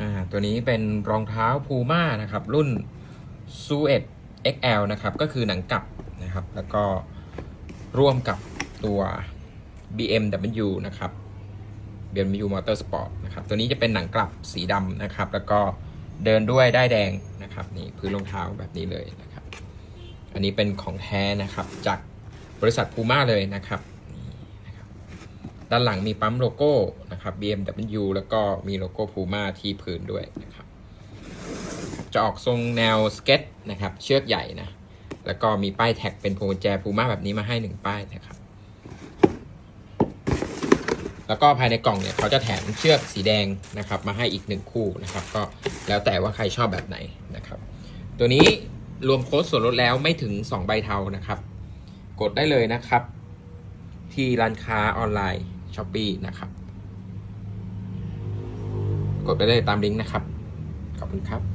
อ่าตัวนี้เป็นรองเท้าพูม่านะครับ รุ่น s u e t XL นะครับ ก็คือหนังกลับนะครับ แล้วก็ร่วมกับตัว BMW นะครับ BMW Motorsport นะครับ ตัวนี้จะเป็นหนังกลับสีดำนะครับ แล้วก็เดินด้วยได้แดงนะครับนี่พื้นรองเท้าแบบนี้เลยนะครับ อันนี้เป็นของแท้นะครับจากบริษัท Puma เลยนะครับด้านหลังมีปั๊มโลโก้ นะครับ BMW แล้วก็มีโลโก้ Puma ที่พื้นด้วยนะครับ จะออกทรงแนวสเก็ตนะครับ เชือกใหญ่นะ แล้วก็มีป้ายแท็กเป็นพวงกุญแจ Puma แบบนี้มาให้หนึ่งป้ายนะครับ แล้วก็ภายในกล่องเนี่ยเขาจะแถมเชือกสีแดงนะครับ มาให้อีกหนึ่งคู่นะครับ ก็แล้วแต่ว่าใครชอบแบบไหนนะครับ ตัวนี้รวมโค้ดส่วนลดแล้วไม่ถึง 2 ใบเทานะครับ กดได้เลยนะครับ ที่ร้านค้าออนไลน์ช้อปปีนะครับ กดไปเลยตามลิงก์นะครับ ขอบคุณครับ